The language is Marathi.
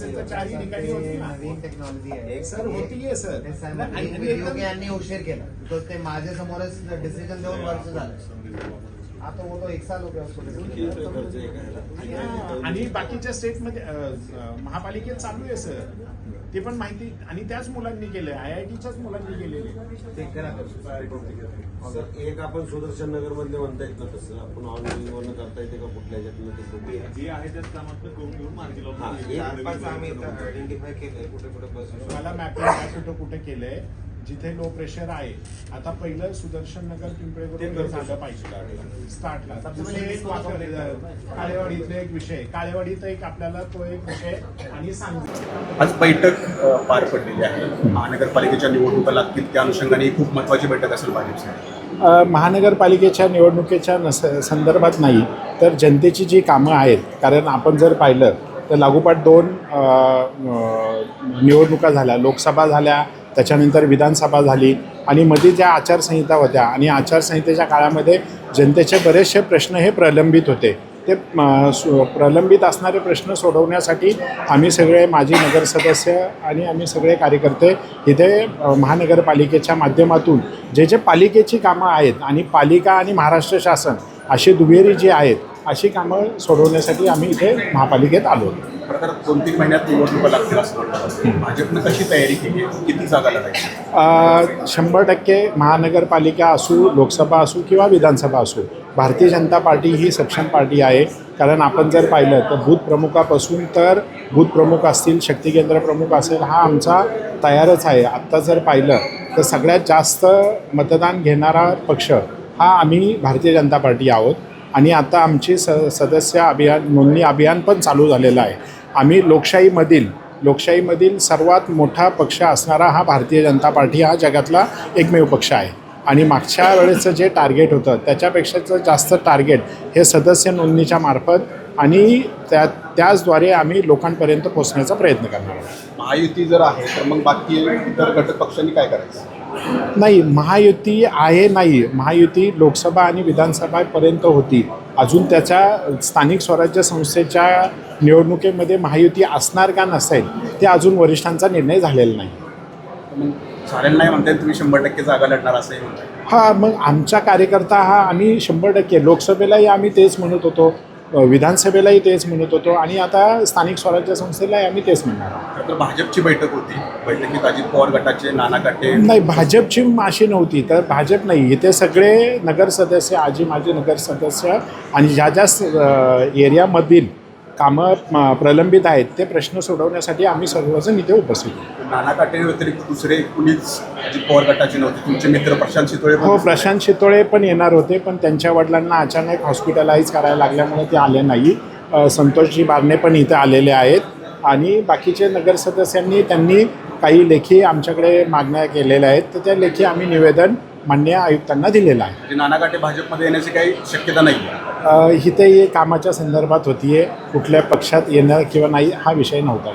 पिक्सेलच्या चारही ठिकाणी होती ना. नवीन टेक्नॉलॉजी आहे. सर होतीये आणि- यांनी उशीर केला. बिकॉज ते माझ्या समोरच डिसिजन देऊन वर्ष झालं. आता वो तो एक साल हो गया उसको हा, आणि बाकीच्या स्टेटमध्ये महापालिकेत चालू आहे सर ते पण माहिती आणि त्याच मुलांनी केलंय आय आय टीच्याच मुलांनी केलेले एक आपण सुदर्शन नगर मधले म्हणता येत ना तसं आपण ऑनलाईन वरनं करता येते का कुठल्या. जे आहे त्याच कामात करून घेऊन मार्गी लावून हा, आयडेंटिफाय केलंय कुठे कुठे बस मला मॅपिंग कुठे केलंय. जिथे लो प्रेशर आहे आता पहिलं सुदर्शन नगर पिंपळे झालं पाहिजे. स्टार्टला आता दुसरं एक काळेवाडीतला एक विषय. काळेवाडीत एक आपल्याला तो एक विषय आणि सांगितलं. आज बैठक पार पडलेली आहे. महानगरपालिकेच्या निवडणुकाला त्या अनुषंगाने ही खूप महत्वाची बैठक असेल अ, महानगरपालिकेच्या निवडणुकीच्या नस संदर्भात नाही तर जनतेची जी कामं आहेत कारण आपण जर पाहिलं तर लागोपाठ दोन निवडणुका झाल्या लोकसभा झाल्या त्याच्यानंतर विधानसभा झाली आणि मध्ये ज्या आचारसंहिता होत्या आणि आचारसंहितेच्या काळामध्ये जनतेचे बरेचसे प्रश्न हे प्रलंबित होते. ते प्रलंबित असणारे प्रश्न सोडवण्यासाठी आम्ही सगळे माजी नगरसदस्य आणि आम्ही सगळे कार्यकर्ते इथे महानगरपालिकेच्या माध्यमातून जे जे पालिकेची कामं आहेत आणि पालिका आणि महाराष्ट्र शासन अशी दुहेरी जी आहेत अशी कामं सोडवण्यासाठी आम्ही इथे महापालिकेत आलो. प्रकार दोन तीन महिन्यात निवडणुका लागतील असं भाजपनं कशी तयारी केली? किती जागा लढायची शंभर टक्के महानगरपालिका असू लोकसभा असू किंवा विधानसभा असू भारतीय जनता पार्टी ही सक्षम पार्टी आहे. कारण आपण जर पाहिलं तर बूथ प्रमुखापासून तर बूथ प्रमुख असतील शक्ती केंद्र प्रमुख असेल हा आमचा तयारच आहे. आत्ता जर पाहिलं तर सगळ्यात जास्त मतदान घेणारा पक्ष हा आम्ही भारतीय जनता पार्टी आहोत. आणि आता आमची स सदस्य अभियान नोंदणी अभियान पण चालू झालेलं आहे. आम्ही लोकशाहीमधील लोकशाहीमधील सर्वात मोठा पक्ष असणारा हा भारतीय जनता पार्टी हा जगातला एकमेव पक्ष आहे. आणि मागच्या वेळेचं जे टार्गेट होतं त्याच्यापेक्षाचं जास्त टार्गेट हे सदस्य नोंदणीच्या मार्फत आणि त्या त्याचद्वारे आम्ही लोकांपर्यंत पोहोचण्याचा प्रयत्न करणार आहोत. महायुती जर आहे तर मग बाकी इतर घटक पक्षांनी काय करायचं? नाही महायुती आहे नाही. महायुती लोकसभा आणि विधानसभापर्यंत होती. अजून त्याच्या स्थानिक स्वराज्य संस्थेच्या निवडणुकीमध्ये महायुती असणार का नसेल ते अजून वरिष्ठांचा निर्णय झालेला नाही. नाही म्हणताय तुम्ही शंभर टक्के जागा लढणार हा मग आमचा कार्यकर्ता हा आम्ही शंभर टक्के. लोकसभेलाही आम्ही तेच म्हणत होतो. विधानसभेलाही तेच म्हणत होतो आणि आता स्थानिक स्वराज्य संस्थेलाही आम्ही तेच म्हणणार आहोत. तर भाजपची बैठक होती. बैठकीत अजित पवार गटाचे नाना काटे. नाही भाजपची अशी नव्हती तर भाजप नाही. इथे सगळे नगरसदस्य आजी माजी नगरसदस्य आणि ज्या ज्या एरियामधील कामं प्रलंबित आहेत ते प्रश्न सोडवण्यासाठी आम्ही सर्वजण इथे उपस्थित. नाना काटे व्यतिरिक्त दुसरे कुणीच अजित पवार गटाचे नव्हते तुमचे मित्र प्रशांत शितोळे हो. प्रशांत शितोळे पण येणार होते पण त्यांच्या वडिलांना अचानक हॉस्पिटलाइज करायला लागल्यामुळे ते आले नाही संतोषजी बारणे पण इथे आलेले आहेत आणि बाकीचे नगरसदस्यांनी त्यांनी काही लेखी आमच्याकडे मागण्या केलेल्या आहेत तर त्या लेखी आम्ही निवेदन मान्य आयुक्तांना दिलेलं आहे. म्हणजे नाना काटे भाजपमध्ये येण्याची काही शक्यता नाही अ, हे कामाच्या संदर्भात होतीये. कुठल्या पक्षात येणं किंवा नाही हा विषय नव्हता.